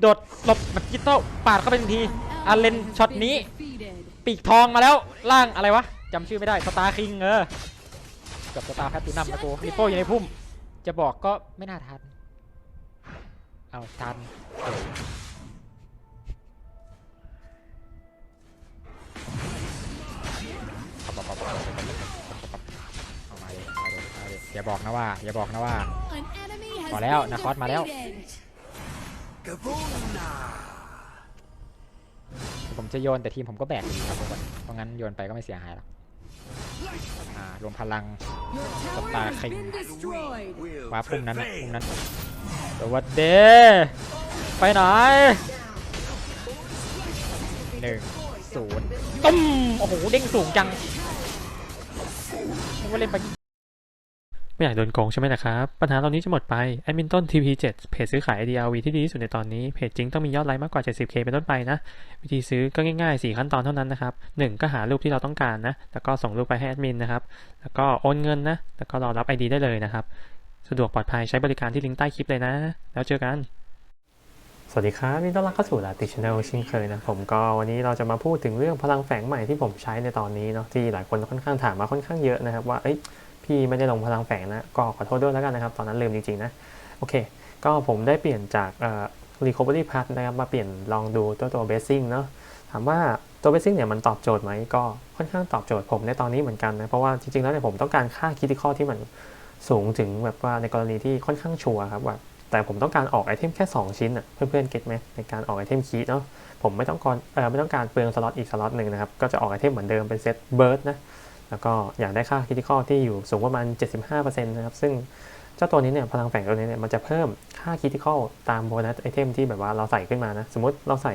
โดดหลบแบบดิจิตอลปาดเข้าไปทันทีอาเลนช็อตนี้ ปีกทองมาแล้วล่างอะไรวะจำชื่อไม่ได้สตาร์คิงเออกับสตาร์แพตตินัมนะกูลิโป้อยู่ในพุ่ม จะบอกก็ไม่น่าทัน เอาทันเออเอามาเลยเอาเลยเอาเลยอย่าบอกนะว่า อย่าบอกนะว่า พอแล้วนาคอสมาแล้ว ผมจะโยนแต่ทีมผมก็แบกอยู่ครับทุกคนเพราะงั้นโยนไปก็ไม่เสียหายหรอกอ่ารวมพลังสตาร์คิงว้าพุ่มนั้นนะพุ่มนั้นสวัสดีไปไหนหนึ่งศูนย์ตุ้มโอ้โหเด้งสูงจังนึกว่าเล่นไป ไม่อยากโดนโกงใช่ไหมนะครับ ปัญหาเหล่านี้จะหมดไปแอดมินต้น TP7 เพจซื้อขาย DRV ที่ดีที่สุดในตอนนี้ เพจจริงต้องมียอดไลค์มากกว่า 70k เป็นต้นไปนะ วิธีซื้อก็ง่ายๆ 4 ขั้นตอนเท่านั้นนะครับ 1 ก็หารูปที่เราต้องการนะ แล้วก็ส่งรูปไปให้แอดมินนะครับ แล้วก็โอนเงินนะ แล้วก็รอรับ ID ได้เลยนะครับ สะดวกปลอดภัยใช้บริการที่ลิงก์ใต้คลิปเลยนะ แล้วเจอกัน สวัสดีครับยินดีต้อนรับเข้าสู่ลาติชแนลเช่นเคยนะผมก็วันนี้เราจะมาพูดถึงเรื่องพลังแฝงใหม่ที่ผมใช้ในตอนนี้เนาะที่หลายคนค่อนข้างถามมาค่อนข้างเยอะนะครับว่าเอ้ย พี่ไม่ได้ลงพลังแฝงนะ ก็ขอโทษด้วยแล้วกันนะครับ ตอนนั้นลืมจริงๆนะ โอเค ก็ผมได้เปลี่ยนจากเอ่อ recovery path นะครับ มาเปลี่ยนลองดูตัวตัว basing เนาะ ถามว่าตัว basing เนี่ยมันตอบโจทย์ไหม ก็ค่อนข้างตอบโจทย์ผมในตอนนี้เหมือนกันนะ เพราะว่าจริงๆแล้วเนี่ยผมต้องการค่า critical ที่มันสูงถึงแบบว่าในกรณีที่ค่อนข้างชัวร์ครับว่าแต่ผมต้องการออกไอเทมแค่ 2 ชิ้นอะเพื่อนๆเก็ตไหมในการออกไอเทมคีย์เนาะผมไม่ต้องการเออไม่ต้องการเปลืองสล็อตอีกสล็อตหนึ่งนะครับ ก็จะออกไอเทมเหมือนเดิมเป็นเซตเบิร์ดนะ แล้วก็อยากได้ค่าคิติคอที่อยู่สูงประมาณ 75%นะครับ ซึ่งเจ้าตัวนี้เนี่ยพลังแฝงตัวนี้เนี่ยมันจะเพิ่มค่าคิติคอตามโบนัสไอเทมที่แบบว่าเราใส่ขึ้นมานะ สมมติเราใส่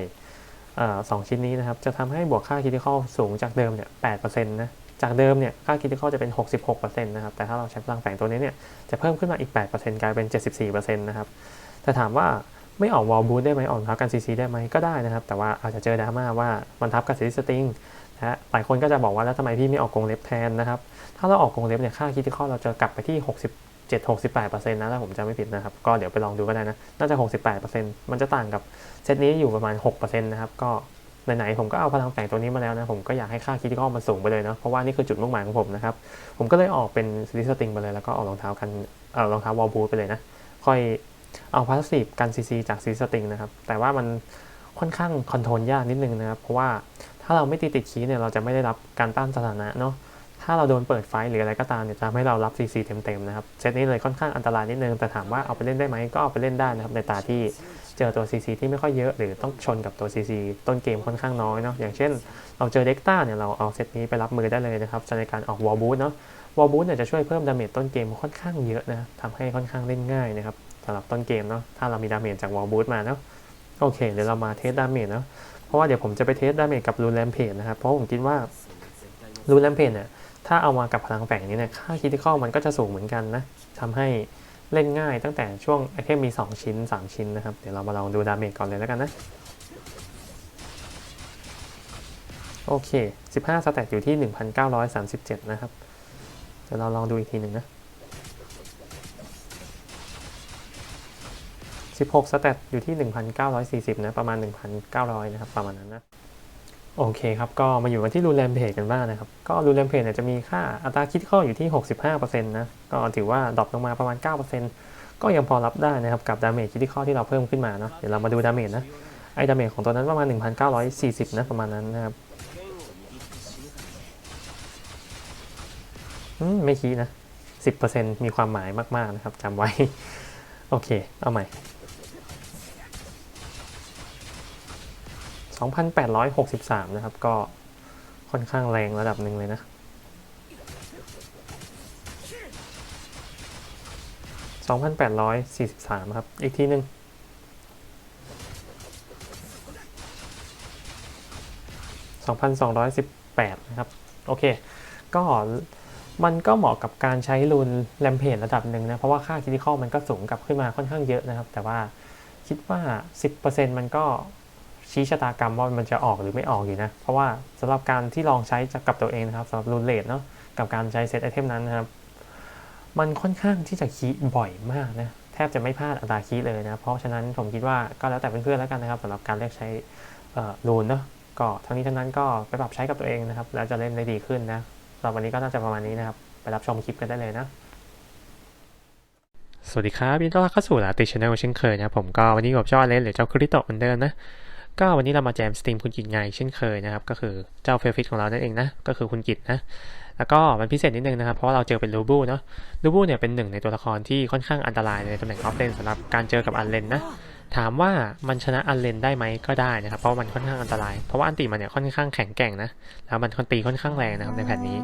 สองชิ้นนี้นะครับ จะทำให้บวกค่าคิติคอสูงจากเดิมเนี่ย8%นะ จากเดิมเนี่ยค่าคิติคอจะเป็น 66%นะครับ แต่ถ้าเราใช้พลังแฝงตัวนี้เนี่ยจะเพิ่มขึ้นมาอีก 8%กลายเป็น 74%นะครับ แต่ถามว่าไม่ออกวอลบูทได้ไหมออกทับกันซีซีได้ไหมก็ได้นะครับ แต่ว่าอาจจะเจอดราม่าว่ามันทับกับซีสติง นะฮะหลายคนก็จะบอกว่าแล้วทำไมพี่ไม่ออกกรงเล็บแทนนะครับ ถ้าเราออกกรงเล็บเนี่ยค่าคิดที่ข้อเราจะกลับไปที่ 67-68%นะถ้าผมจำไม่ผิดนะครับ ก็เดี๋ยวไปลองดูก็ได้นะ น่าจะ 68%มันจะต่างกับเซตนี้อยู่ประมาณ 6%นะครับก็ไหนๆผมก็เอาพลังแฝงตัวนี้มาแล้วนะ ผมก็อยากให้ค่าคิดที่ข้อมันสูงไปเลยเนาะเพราะว่านี่คือจุดมุ่งหมายของผมนะครับ ผมก็เลยออกเป็นซีสติงไปเลยแล้วก็ออกรองเท้ากันเอ่อรองเท้าวอลบูทไปเลยนะค่อยเอาพาสซีฟกันซีซีจากซีสติงนะครับแต่ว่ามันค่อนข้างคอนโทรลยากนิดนึงนะครับ เพราะว่าาเราไม่ตีติดคีย์เนี่ยเราจะไม่ได้รับการต้านสถานะเนาะ ถ้าเราโดนเปิดไฟหรืออะไรก็ตามเนี่ยจะทำให้เรารับซีซีเต็มๆนะครับ เซตนี้เลยค่อนข้างอันตรายนิดนึง แต่ถามว่าเอาไปเล่นได้ไหมก็เอาไปเล่นได้นะครับในตาที่เจอตัว CC ที่ไม่ค่อยเยอะ หรือต้องชนกับตัว CC ต้นเกมค่อนข้างน้อยเนาะ อย่างเช่น เราเจอเด็กต้าเนี่ยเราเอาเซตนี้ไปรับมือได้เลยนะครับในการออกวอลบูทเนาะ วอลบูทเนี่ยจะช่วยเพิ่มดาเมจต้นเกมค่อนข้างเยอะนะทำให้ค่อนข้างเล่นง่ายนะครับสำหรับต้นเกมเนาะ ถ้าเรามีดาเมจจากวอลบูทมาเนาะ โอเค เดี๋ยวเรามาเทสดาเมจเนาะ เพราะว่าเดี๋ยวผมจะไปเทสดาเมจกับรูแลมเพจนะครับ เพราะผมคิดว่ารูแลมเพจเนี่ยถ้าเอามากับพลังแฝงนี้เนี่ยค่าคิติคอลมันก็จะสูงเหมือนกันนะทำให้เล่นง่ายตั้งแต่ช่วงไอเทมมี 2 ชิ้น 3 ชิ้นนะครับ เดี๋ยวเรามาลองดูดาเมจก่อนเลยแล้วกันนะ โอเค 15สแตทอยู่ที่ 1,937 นะครับ เดี๋ยวเราลองดูอีกทีหนึ่งนะ 16 สแตทอยู่ที่ 1,940 นะ ประมาณ 1,900 นะครับ ประมาณนั้นนะ โอเคครับ ก็มาอยู่กันที่รูแรมเพจกันบ้างนะครับ ก็รูแรมเพจเนี่ยจะมีค่าอัตราคิดข้ออยู่ที่ 65%นะ ก็ถือว่าดรอปลงมาประมาณ 9%ก็ยังพอรับได้นะครับ กับดาเมจคิดข้อที่เราเพิ่มขึ้นมาเนาะ เดี๋ยวเรามาดูดาเมจนะ ไอ้ดาเมจของตัวนั้นประมาณ 1,940 นะ ประมาณนั้นนะครับอืมไม่คีดนะ10%มีความหมายมาก ๆ นะครับจำไว้ โอเค เอาใหม่ 2,863 นะครับ ก็ค่อนข้างแรงระดับหนึ่งเลยนะ2,843 ครับ อีกทีหนึ่ง2,218 นะครับ โอเค ก็มันก็เหมาะกับการใช้รูนแรมเพจระดับหนึ่งนะ เพราะว่าค่าคิติคอลมันก็สูงกลับขึ้นมาค่อนข้างเยอะนะครับ แต่ว่าคิดว่า 10%มันก็ ชี้ชะตากรรมว่ามันจะออกหรือไม่ออกอยู่นะ เพราะว่าสำหรับการที่ลองใช้กับตัวเองนะครับสำหรับรูเลดเนาะกับการใช้เซตไอเทมนั้นนะครับ มันค่อนข้างที่จะคีบ่อยมากนะแทบจะไม่พลาดอัตราคีเลยนะ เพราะฉะนั้นผมคิดว่าก็แล้วแต่เพื่อนๆแล้วกันนะครับสำหรับการเลือกใช้รูนเนาะก็ทั้งนี้ทั้งนั้นก็ไปปรับใช้กับตัวเองนะครับ แล้วจะเล่นได้ดีขึ้นนะสำหรับวันนี้ก็น่าจะประมาณนี้นะครับ ไปรับชมคลิปกันได้เลยนะสวัสดีครับยินดีต้อนรับเข้าสู่ลาติชแนลเช่นเคยนะผมก็วันนี้กับเจ้าอเลนหรือเจ้าคริโตเหมือนเดิมนะ ก็วันนี้เรามาแจมสตรีมคุณกิจไงเช่นเคยนะครับ ก็คือเจ้าเฟลฟิตของเรานั่นเองนะ ก็คือคุณกิจนะ แล้วก็มันพิเศษนิดนึงนะครับ เพราะว่าเราเจอเป็นลูบูเนาะลูบูเนี่ยเป็นหนึ่งในตัวละครที่ค่อนข้างอันตรายในตำแหน่งออฟเลนสำหรับการเจอกับอันเลนนะ ถามว่ามันชนะอันเลนได้ไหมก็ได้นะครับ เพราะมันค่อนข้างอันตราย เพราะว่าอันติมันเนี่ยค่อนข้างแข็งแกร่งนะ แล้วมันตีค่อนข้างแรงนะครับในแผ่นนี้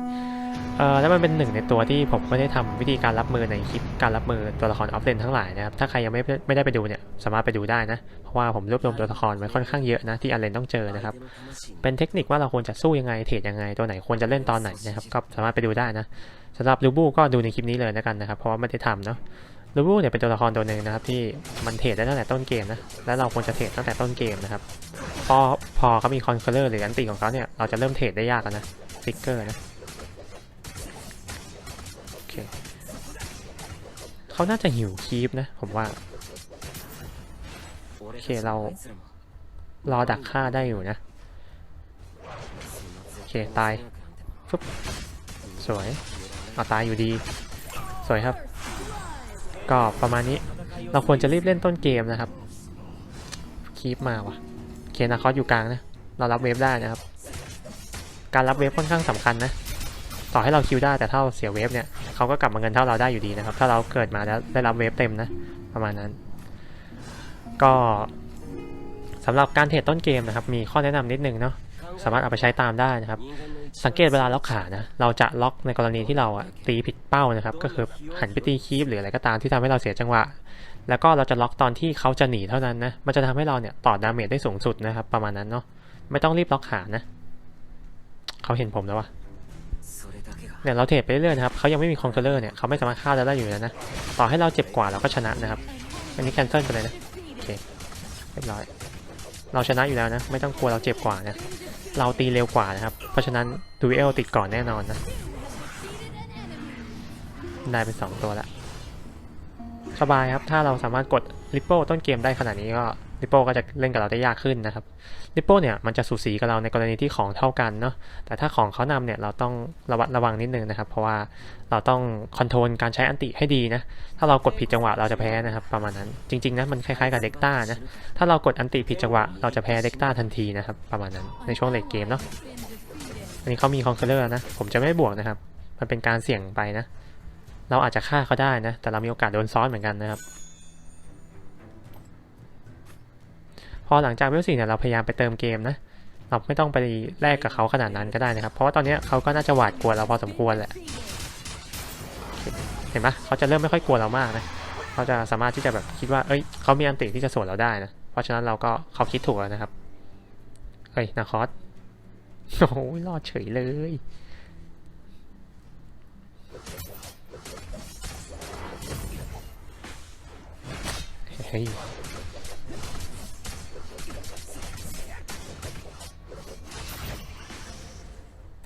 เอ่อแล้วมันเป็นหนึ่งในตัวที่ผมก็ได้ทำวิธีการรับมือในคลิปการรับมือตัวละครออฟเลนทั้งหลายนะครับ ถ้าใครยังไม่ไม่ได้ไปดูเนี่ยสามารถไปดูได้นะ เพราะว่าผมรวบรวมตัวละครไว้ค่อนข้างเยอะนะที่อันเลนต้องเจอนะครับ เป็นเทคนิคว่าเราควรจะสู้ยังไงเทรดยังไงตัวไหนควรจะเล่นตอนไหนนะครับ ก็สามารถไปดูได้นะสำหรับลูบูก็ดูในคลิปนี้เลยแล้วกันนะครับ เพราะว่าไม่ได้ทำเนาะ ลูบูเนี่ยเป็นตัวละครตัวหนึ่งนะครับที่มันเทรดได้ตั้งแต่ต้นเกมนะและเราควรจะเทรดตั้งแต่ต้นเกมนะครับพอพอเขามีคอนเคอร์เลอร์หรืออันติของเขาเนี่ยเราจะเริ่มเทรดได้ยากแล้วนะฟิกเกอร์นะโอเคเขาน่าจะหิวคีปนะผมว่าโอเคเรารอดักฆ่าได้อยู่นะโอเคตายฟึบสวยเอาตายอยู่ดี สวยครับ ก็ประมาณนี้เราควรจะรีบเล่นต้นเกมนะครับคีปมาวะเคนะคอสอยู่กลางนะเรารับเวฟได้นะครับ การรับเวฟค่อนข้างสำคัญนะต่อให้เราคิวได้แต่ถ้าเราเสียเวฟเนี่ยเขาก็กลับมาเงินเท่าเราได้อยู่ดีนะครับ ถ้าเราเกิดมาแล้วได้รับเวฟเต็มนะประมาณนั้น ก็สำหรับการเทรดต้นเกมนะครับ มีข้อแนะนำนิดนึงเนาะสามารถเอาไปใช้ตามได้นะครับ สังเกตเวลาล็อกขานะ เราจะล็อกในกรณีที่เราอะตีผิดเป้านะครับ ก็คือหันไปตีคีปหรืออะไรก็ตามที่ทำให้เราเสียจังหวะ แล้วก็เราจะล็อกตอนที่เขาจะหนีเท่านั้นนะ มันจะทำให้เราเนี่ยต่อดาเมจได้สูงสุดนะครับ ประมาณนั้นเนาะ ไม่ต้องรีบล็อกขานะ เขาเห็นผมแล้ววะเนี่ยเราเทรดไปเรื่อยๆนะครับ เขายังไม่มีคอนเทเลอร์เนี่ย เขาไม่สามารถฆ่าเราได้อยู่แล้วนะ ต่อให้เราเจ็บกว่าเราก็ชนะนะครับ อันนี้แคนเซิลไปเลยนะ โอเค เรียบร้อย เราชนะอยู่แล้วนะ ไม่ต้องกลัวเราเจ็บกว่านะ เราตีเร็วกว่านะครับ เพราะฉะนั้นดูเอลติดก่อนแน่นอนนะ ได้เป็น 2 ตัวละ สบายครับ ถ้าเราสามารถกดริปเปิลต้นเกมได้ขนาดนี้ก็ ริปโป้ก็จะเล่นกับเราได้ยากขึ้นนะครับริปโป้เนี่ยมันจะสูสีกับเราในกรณีที่ของเท่ากันเนาะแต่ถ้าของเขานำเนี่ยเราต้องระวัดระวังนิดนึงนะครับ เพราะว่าเราต้องคอนโทรลการใช้อันติให้ดีนะถ้าเรากดผิดจังหวะเราจะแพ้นะครับประมาณนั้นจริงๆนะมันคล้ายๆกับเด็กต้านะถ้าเรากดอันติผิดจังหวะเราจะแพ้เด็กต้าทันทีนะครับประมาณนั้นในช่วงเลทเกมเนาะอันนี้เขามีคอนเคอร์เลอร์นะผมจะไม่บวกนะครับ มันเป็นการเสี่ยงไปนะ เราอาจจะฆ่าเขาได้นะ แต่เรามีโอกาสโดนซ้อนเหมือนกันนะครับ พอหลังจากเวลสี่เนี่ยเราพยายามไปเติมเกมนะ เราไม่ต้องไปแลกกับเขาขนาดนั้นก็ได้นะครับ เพราะว่าตอนนี้เขาก็น่าจะหวาดกลัวเราพอสมควรแหละ เห็นปะเขาจะเริ่มไม่ค่อยกลัวเรามากนะเขาจะสามารถที่จะแบบคิดว่า เอ้ย เขามีอันติที่จะสวนเราได้นะ เพราะฉะนั้นเราก็เขาคิดถูกแล้วนะครับ เฮ้ยนาคอสโอ้ยรอดเฉยเลยเฮ้ย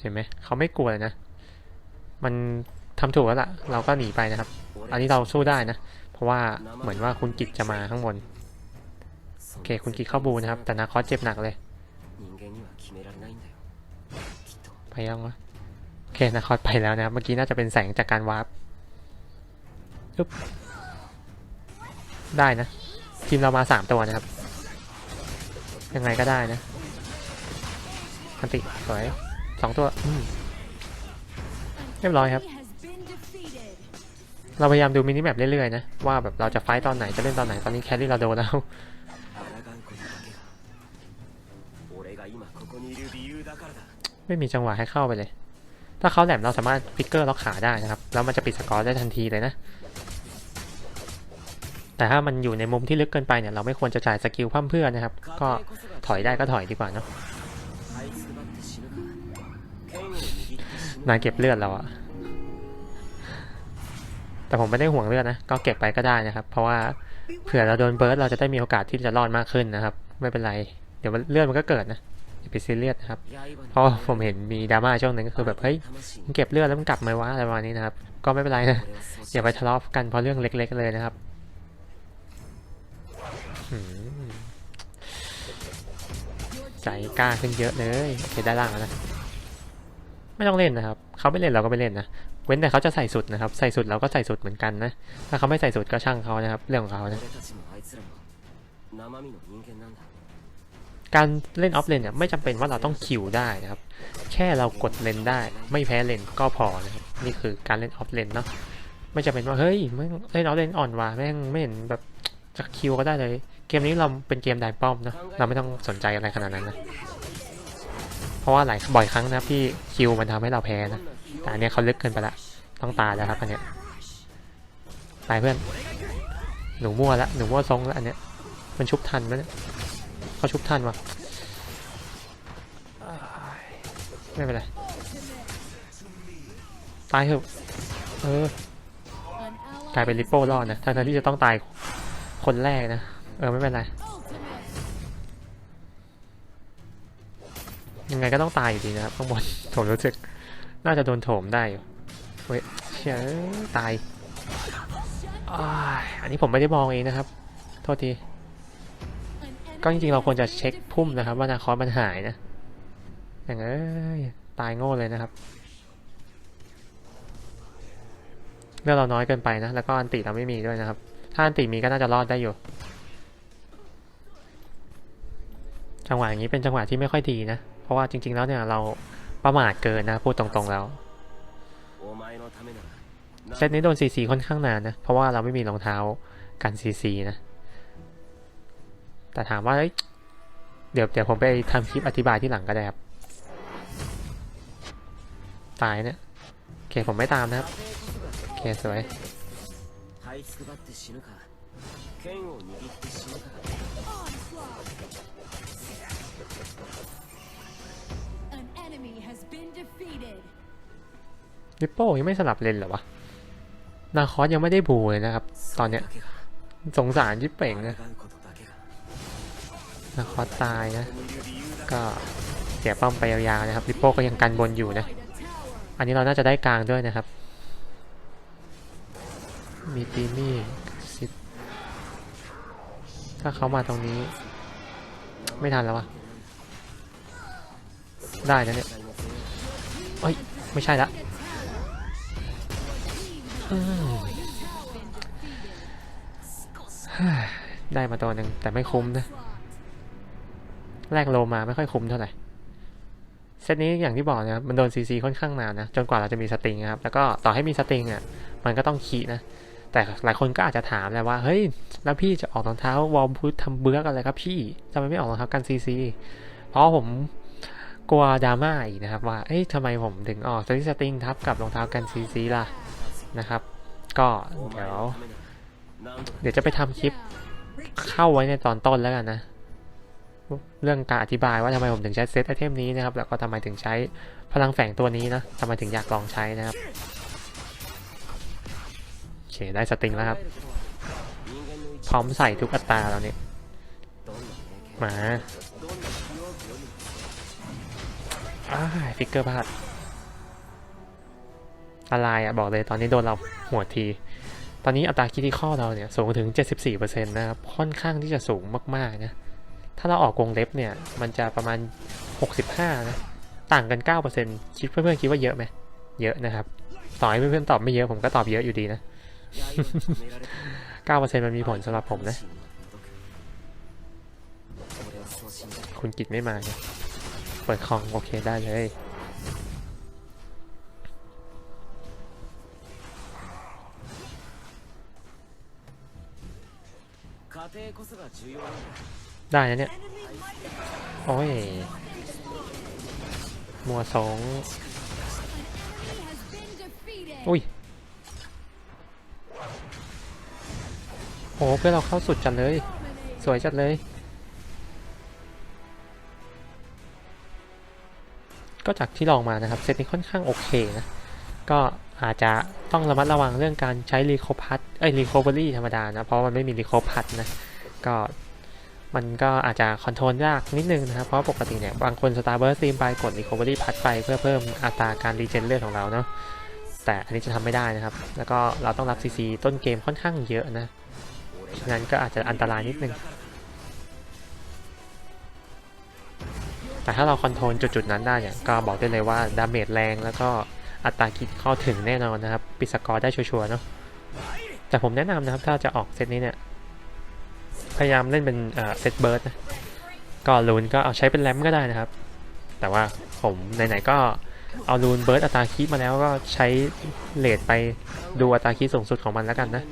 เห็นไหมเขาไม่กลัวเลยนะ มันทำถูกแล้วล่ะ เราก็หนีไปนะครับ อันนี้เราสู้ได้นะ เพราะว่าเหมือนว่าคุณกิจจะมาข้างบน โอเค คุณกิจเข้าบูนะครับ แต่นาคอสเจ็บหนักเลย ไปยังวะ โอเค นาคอสไปแล้วนะครับ เมื่อกี้น่าจะเป็นแสงจากการวาร์ปปึ๊บได้นะ ทีมเรามาสามตัวนะครับ ยังไงก็ได้นะอันติสวย สองตัวเรียบร้อยครับ เราพยายามดูมินิแมปเรื่อยๆนะ ว่าแบบเราจะไฟต์ตอนไหนจะเล่นตอนไหนตอนนี้แครี่เราโดนแล้วไม่มีจังหวะให้เข้าไปเลย ถ้าเขาแหลมเราสามารถฟิกเกอร์ล็อกขาได้นะครับ แล้วมันจะปิดสกอร์ได้ทันทีเลยนะ แต่ถ้ามันอยู่ในมุมที่ลึกเกินไปเนี่ย เราไม่ควรจะจ่ายสกิลพั่มเพื่อนนะครับ ก็ถอยได้ก็ถอยดีกว่าเนาะ นายเก็บเลือดเราอะแต่ผมไม่ได้ห่วงเลือดนะ ก็เก็บไปก็ได้นะครับ เพราะว่าเผื่อเราโดนเบิร์ดเราจะได้มีโอกาสที่จะรอดมากขึ้นนะครับ ไม่เป็นไร เดี๋ยวเลือดมันก็เกิดนะอย่าไปซีเรียสนะครับ เพราะผมเห็นมีดราม่าช่วงหนึงก็คือแบบเฮ้ยมึงเก็บเลือดแล้วมึงกลับมาวะอะไรประมาณนี้นะครับ ก็ไม่เป็นไรนะ อย่าไปทะเลาะกันเพราะเรื่องเล็ก ๆ เลยนะครับใจกล้าขึ้นเยอะเลยโอเคได้ล่างแล้วนะ ไม่ต้องเล่นนะครับเขาไม่เล่นเราก็ไม่เล่นนะเว้นแต่เขาจะใส่สุดนะครับใส่สุดเราก็ใส่สุดเหมือนกันนะถ้าเขาไม่ใส่สุดก็ช่างเขานะครับเรื่องของเขานะการเล่นออฟเลนเนี่ยไม่จำเป็นว่าเราต้องคิวได้นะครับแค่เรากดเลนได้ ไม่แพ้เลนก็พอนะครับนี่คือการเล่นออฟเลนเนาะไม่จำเป็นว่าเฮ้ยเล่นออฟเลนอ่อนว่ะแม่งไม่เห็นแบบจะคิวก็ได้เลย เกมนี้เราเป็นเกมไดป้อมนะเราไม่ต้องสนใจอะไรขนาดนั้นนะ เพราะว่าหลายบ่อยครั้งนะที่คิวมันทำให้เราแพ้นะแต่อันเนี้ยเขาลึกเกินไปละต้องตายแล้วครับอันเนี้ยตายเพื่อนหนูมั่วละหนูมั่วทรงละอันเนี้ยมันชุบทันไหมเนี่ยเขาชุบทันวะไม่เป็นไรตายเถอะเออกลายเป็นลิปโป้รอดนะทั้งๆที่จะต้องตายคนแรกนะ เออ ไม่เป็นไร ยังไงก็ต้องตายอยู่ดีนะครับข้างบนผมรู้สึก น่าจะโดนโถมได้อยู่เฮ้ยเชี่ยตายอันนี้ผมไม่ได้มองเองนะครับ โทษที ก็จริงๆเราควรจะเช็คพุ่มนะครับ ว่านาคอสมันหายนะ อย่างเอ้ยตายโง่เลยนะครับเรื่องเราน้อยเกินไปนะ แล้วก็อันติเราไม่มีด้วยนะครับ ถ้าอันติมีก็น่าจะรอดได้อยู่ จังหวะอย่างนี้เป็นจังหวะที่ไม่ค่อยดีนะ ราะว่าจริง ๆ แล้วเนี่ยเราประมาทเกินนะพูดตรงๆแล้วเซตนี้โดนซีซีค่อนข้างนานนะ เพราะว่าเราไม่มีรองเท้ากันซีซีนะ แต่ถามว่าเดี๋ยวเดี๋ยวผมไปทำคลิปอธิบายที่หลังก็ได้ครับ ตายเนี่ยโอเคผมไม่ตามนะครับโอเคสวย ริปโป้ยังไม่สลับเลนเหรอวะ นาคอสยังไม่ได้บูเลยนะครับ ตอนเนี้ย สงสารยิปเป่งนะ นาคอสตายนะ ก็เสียป้อมไปยาวๆนะครับริปโป้ก็ยังกันบนอยู่นะ อันนี้เราน่าจะได้กลางด้วยนะครับ มีตีมี่ซิถ้าเขามาตรงนี้ ไม่ทันแล้ววะ ได้นะเนี่ยเฮ้ย ไม่ใช่ละ ได้มาตัวหนึ่งแต่ไม่คุ้มนะ แรกโลมาไม่ค่อยคุ้มเท่าไหร่ เซตนี้อย่างที่บอกนะครับมันโดนซีซีค่อนข้างนานนะ จนกว่าเราจะมีสติงนะครับ แล้วก็ต่อให้มีสติงอะ มันก็ต้องขี่นะ แต่หลายคนก็อาจจะถามแหละว่า เฮ้ย แล้วพี่จะออกรองเท้าวอลบูททำเบื้อกอะไรครับพี่ทำไมไม่ออกรองเท้ากันซีซี เพราะผมกลัวดราม่าอีกนะครับว่า เอ้ยทำไมผมถึงออกสติสติงทับกับรองเท้ากันซีซีล่ะ นะครับ ก็เดี๋ยว เดี๋ยวจะไปทำคลิปเข้าไว้ในตอนต้นแล้วกันนะ เรื่องการอธิบายว่าทำไมผมถึงใช้เซตไอเทมนี้นะครับ แล้วก็ทำไมถึงใช้พลังแฝงตัวนี้นะทำไมถึงอยากลองใช้นะครับโอเคได้สติงแล้วครับ พร้อมใส่ทุกอัตราแล้วเนี่ยมาอ่าฟิกเกอร์พลาด อตไรายอะบอกเลยตอนนี้โดนเราหัวที ตอนนี้อัตราคิดที่ข้อเราเนี่ยสูงถึง 74%นะครับ ค่อนข้างที่จะสูงมากๆนะ ถ้าเราออกวงเล็บเนี่ยมันจะประมาณ 65 นะ ต่างกัน 9%คิดเพื่อนๆคิดว่าเยอะไหม เยอะนะครับ ต่อให้เพื่อนๆตอบไม่เยอะผมก็ตอบเยอะอยู่ดีนะ 9%มันมีผลสำหรับผมนะ คุณกิจไม่มาเปิดคองโอเคได้เลย ได้นะเนี่ย โอ้ย มัวสองอุ้ย โอ้เพื่อเราเข้าสุดจัดเลย สวยจัดเลย ก็จากที่ลองมานะครับ เซตนี้ค่อนข้างโอเคนะ ก็อาจจะต้องระมัดระวังเรื่องการใช้รีโคพัท เอ้ยรีคอเวอรี่ธรรมดานะ เพราะมันไม่มีรีคอพัดนะ ก็มันก็อาจจะคอนโทรลยากนิดนึงนะครับ เพราะปกติเนี่ย บางคนสตาร์เบอร์ซีมไปกดรีคอเวอรี่พัดไปเพื่อเพิ่มอัตราการรีเจนเลือดของเราเนาะแต่อันนี้จะทำไม่ได้นะครับ แล้วก็เราต้องรับซีซีต้นเกมค่อนข้างเยอะนะฉะนั้นก็อาจจะอันตรายนิดนึง แต่ถ้าเราคอนโทรลจุดๆนั้นได้เนี่ยก็บอกได้เลยว่าดาเมจแรงแล้วก็อัตราคิดเข้าถึงแน่นอนนะครับ ปิดสกอร์ได้ชัวร์เนาะ แต่ผมแนะนำนะครับถ้าจะออกเซตนี้เนี่ย พยายามเล่นเป็นเซตเบิร์ดนะก็ลูนก็เอาใช้เป็นแรมก็ได้นะครับ แต่ว่าผมไหนๆก็เอาลูนเบิร์ดอัตราคีมาแล้วก็ใช้เลดไปดูอัตราคีสูงสุดของมันแล้วกันนะ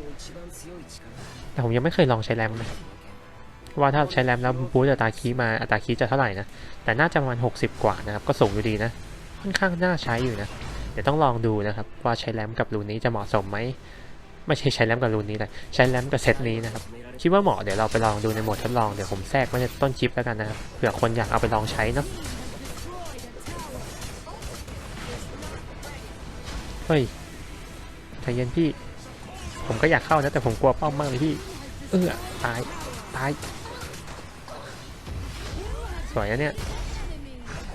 แต่ผมยังไม่เคยลองใช้แรมนะว่าถ้าใช้แรมแล้วบูสอัตราคีมาอัตราคีจะเท่าไหร่นะ แต่น่าจะประมาณ 60 กว่านะครับ ก็สูงอยู่ดีนะ ค่อนข้างน่าใช้อยู่นะ เดี๋ยวต้องลองดูนะครับ ว่าใช้แรมกับลูนนี้จะเหมาะสมไหม ไม่ใช่ใช้แรมกับรูนนี้เลยใช้แรมกับเซตนี้นะครับคิดว่าเหมาะเดี๋ยวเราไปลองดูในโหมดทดลองเดี๋ยวผมแทรกไว้ในต้นคลิปแล้วกันนะครับเผื่อคนอยากเอาไปลองใช้เนาะเฮ้ยใจเย็นพี่ ผมก็อยากเข้านะแต่ผมกลัวป้อมมากเลยพี่ เออตาย ตาย สวยนะเนี่ย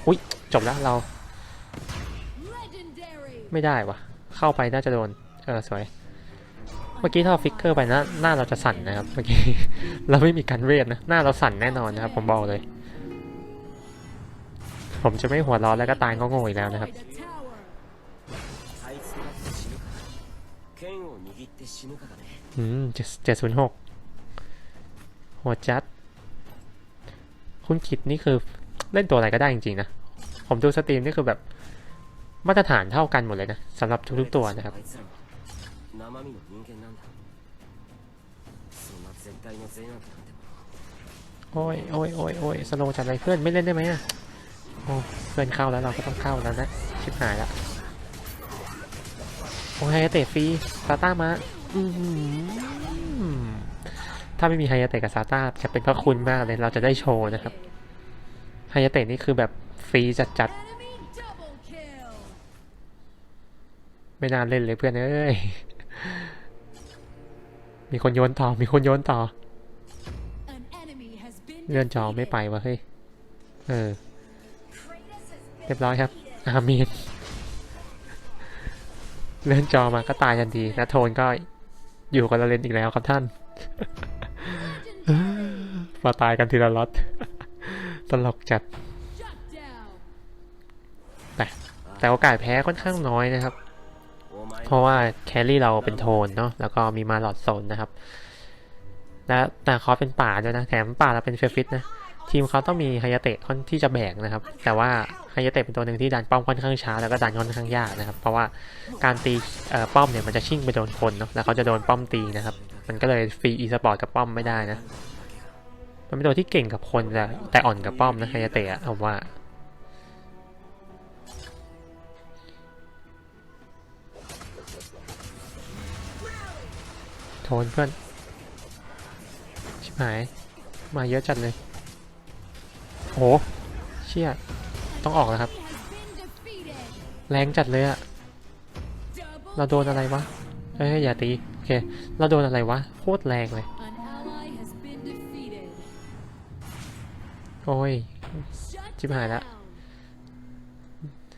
อุ้ยจบแล้วเรา ไม่ได้วะเข้าไปน่าจะโดน เออ สวย มื่อกี้ถ้าฟิกเกอร์ไปนะหน้าเราจะสั่นนะครับเมื่อกี้เราไม่มีการเวทนะหน้าเราสั่นแน่นอนนะครับ ผมบอกเลย ผมจะไม่หัวร้อนแล้วก็ตายก็โง่อีกแล้วนะครับอืมเจ็ดศูนย์หกหัวจัด คุณคิดนี่คือเล่นตัวอะไรก็ได้จริงๆนะ ผมดูสตรีมนี่คือแบบมาตรฐานเท่ากันหมดเลยนะสำหรับทุกๆตัวนะครับ 生身の人間なんだそんな全体の善悪なんてもの โอ้ยโอ้ยโอ้ยโอ้ยสโลว์จัดเลยเพื่อนไม่เล่นได้ไหมอ่ะโอ้เพื่อนเข้าแล้วเราก็ต้องเข้าแล้วนะ ชิบหายละโอ้ยไฮยาเตะฟรีซาต้ามาอืมถ้าไม่มีไฮยาเตะกับซาต้าจะเป็นพระคุณมากเลยเราจะได้โชว์นะครับไฮยาเตะนี่คือแบบฟรีจัด Enemy double kill. ๆไม่น่าเล่นเลยเพื่อนเอ้ย มีคนโยนต่อ มีคนโยนต่อ An enemy has been เลื่อนจอไม่ defeated. ไปวะเฮ้ย เออ เรียบร้อยครับ อามีน เลื่อนจอมาก็ตายทันทีนะโทนก็อยู่กับเราเลนอีกแล้วครับท่าน Legendary. มาตายกันทีละล็อต ตลกจัด Shut down. แต่โอกาสแพ้ค่อนข้างน้อยนะครับお前 เพราะว่าแครี่เราเป็นโทนเนาะแล้วก็มีมาหลอดโซนนะครับ และแต่เขาเป็นป่าด้วยนะแถมป่าเราเป็นเฟรฟิตนะทีมเขาต้องมีไฮยาเตะค่อนที่จะแบกนะครับ แต่ว่าไฮยาเตะเป็นตัวหนึ่งที่ดันป้อมค่อนข้างช้าแล้วก็ดันค่อนข้างยากนะครับ เพราะว่าการตีป้อมเนี่ยมันจะชิ่งไปโดนคนเนาะแล้วเขาจะโดนป้อมตีนะครับ มันก็เลยฟรีอีสปอร์ตกับป้อมไม่ได้นะมันเป็นตัวที่เก่งกับคนแต่แต่อ่อนกับป้อมนะไฮยาเตะอะผมว่า โทนเพื่อน ชิบหาย มาเยอะจัดเลย โห เชี่ย ต้องออกแล้วครับ แรงจัดเลยอะเราโดนอะไรวะ เอ้ย อย่าตี โอเค เราโดนอะไรวะ โคตรแรงเลย โอ้ย ชิบหายละ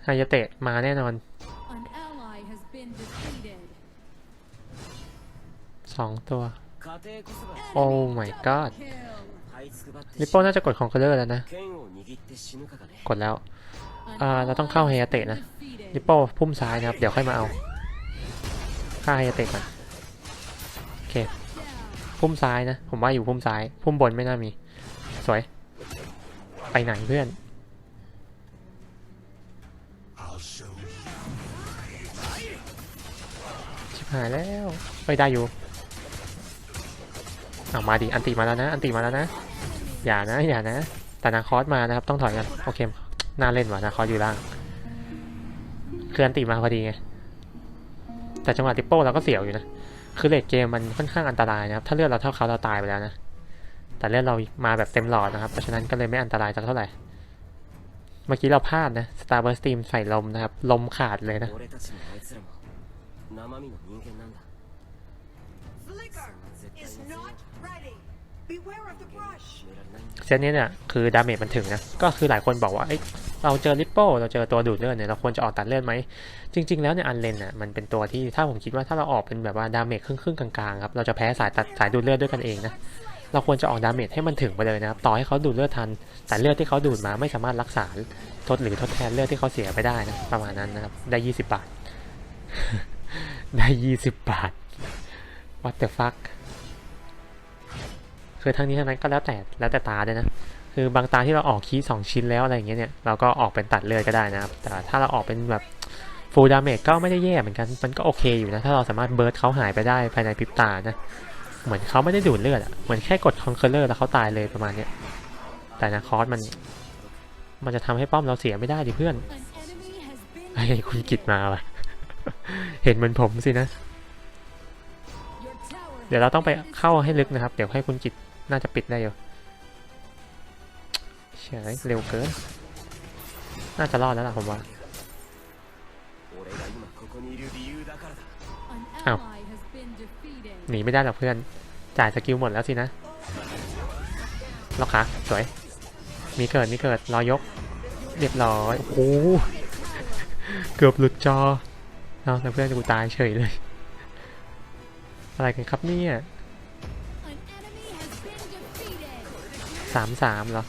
ไฮายาเตะมาแน่นอน สองตัว โอ้ my god นิปโป้น่าจะกดของเคอรเลอร์แล้วนะ กดแล้ว อ่า เราต้องเข้าเฮียเตะนะ นิปโป้พุ่มซ้ายนะครับ เดี๋ยวค่อยมาเอาฆ่าเฮียเตะก่อนโอเค พุ่มซ้ายนะ ผมว่าอยู่พุ่มซ้าย พุ่มบนไม่น่ามี สวย ไปไหนเพื่อนชิบหายแล้วไปได้อยู่ เอามาดิอันติมาแล้วนะ อันติมาแล้วนะ อย่านะ อย่านะ แต่นาคอสมานะครับ ต้องถอยกัน โอเค น่าเล่นว่ะนาคอสอยู่ล่าง คืออันติมาพอดีไง แต่จังหวะติปโป้เราก็เสียวอยู่นะ คือเลดเกมมันค่อนข้างอันตรายนะครับ ถ้าเลือดเราเท่าเขาเราตายไปแล้วนะ แต่เลือดเรามาแบบเต็มหลอดนะครับ เพราะฉะนั้นก็เลยไม่อันตรายสักเท่าไหร่ เมื่อกี้เราพลาดนะ Star Burst Steam ใส่ลมนะครับ ลมขาดเลยนะ เซตนี้เนี่ยคือดาเมจมันถึงนะ ก็คือหลายคนบอกว่าเราเจอริปเปิลเราเจอตัวดูดเลือดเนี่ยเราควรจะออกตัดเลือดไหม จริง ๆ แล้วเนี่ยอันเลนอะมันเป็นตัวที่ถ้าผมคิดว่าถ้าเราออกเป็นแบบว่าดาเมจครึ่งๆกลางๆครับเราจะแพ้สายตัดสายดูดเลือดด้วยกันเองนะเราควรจะออกดาเมจให้มันถึงไปเลยนะครับต่อให้เขาดูดเลือดทัน แต่เลือดที่เขาดูดมาไม่สามารถรักษาทดหรือทดแทนเลือดที่เขาเสียไปได้นะประมาณนั้นนะครับได้ 20 บาท ได้ 20 บาท what the fuck คือทั้งนี้ทั้งนั้นก็แล้วแต่แล้วแต่ตาด้วยนะ คือบางตาที่เราออกคีสองชิ้นแล้วอะไรอย่างเงี้ยเนี่ยเราก็ออกเป็นตัดเลือดก็ได้นะครับ แต่ถ้าเราออกเป็นแบบฟูลดาเมจก็ไม่ได้แย่เหมือนกันมันก็โอเคอยู่นะ ถ้าเราสามารถเบิร์ดเขาหายไปได้ภายในพริบตานะ เหมือนเขาไม่ได้ดูดเลือดอะเหมือนแค่กดคอนเคอร์เลอร์แล้วเขาตายเลยประมาณเนี้ยแต่นะคอร์สมัน มันจะทำให้ป้อมเราเสียไม่ได้ดิเพื่อนไอ้คุณกิจมาว่ะเห็นเหมือนผมสินะ เดี๋ยวเราต้องไปเข้าให้ลึกนะครับ เดี๋ยวให้คุณกิจ น่าจะปิดได้อยู่เฉยเร็วเกิน น่าจะรอดแล้วล่ะผมว่าอา้าวหนีไม่ได้หรอกเพื่อน จ่ายสกิลหมดแล้วสินะล็อกขาสวย มีเกิด มีเกิด รอยก เรียบร้อย โอ้โหเกือบหลุดจอเอาแล้วเพื่อนจะกูตายเฉยเลย อะไรกันครับเนี่ย สามสามเหรอ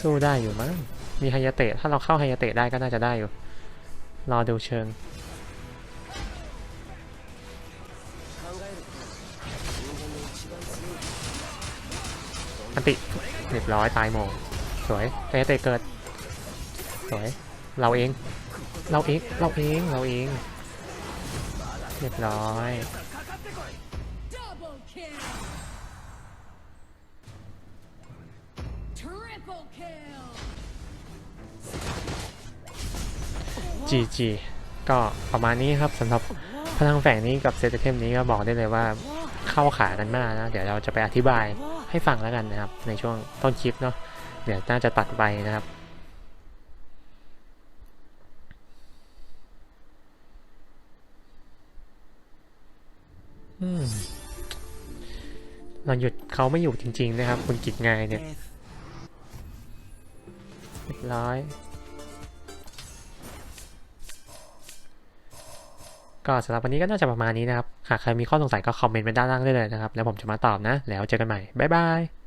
สู้ได้อยู่มั้ง มีไฮยาเตะ ถ้าเราเข้าไฮยาเตะได้ก็น่าจะได้อยู่ รอดูเชิง อันติเรียบร้อยตายโมง สวยไฮยาเตะเกิด สวย เราเอง เราเอง เราเอง เราเอง เรียบร้อย GG ก็ประมาณนี้ครับสำหรับพลังแฝงนี้กับเซตเทมนี้ก็บอกได้เลยว่าเข้าขากันมากนะ เดี๋ยวเราจะไปอธิบายให้ฟังแล้วกันนะครับ ในช่วงต้นคลิปเนาะเดี๋ยวน่าจะตัดไปนะครับเราหยุดเขาไม่อยู่จริง ๆ นะครับ คุณกิจงายเนี่ยเรียบร้อย ก็สำหรับวันนี้ก็น่าจะประมาณนี้นะครับ หากใครมีข้อสงสัยก็คอมเมนต์ไว้ด้านล่างได้เลยนะครับ แล้วผมจะมาตอบนะ แล้วเจอกันใหม่ บ๊ายบาย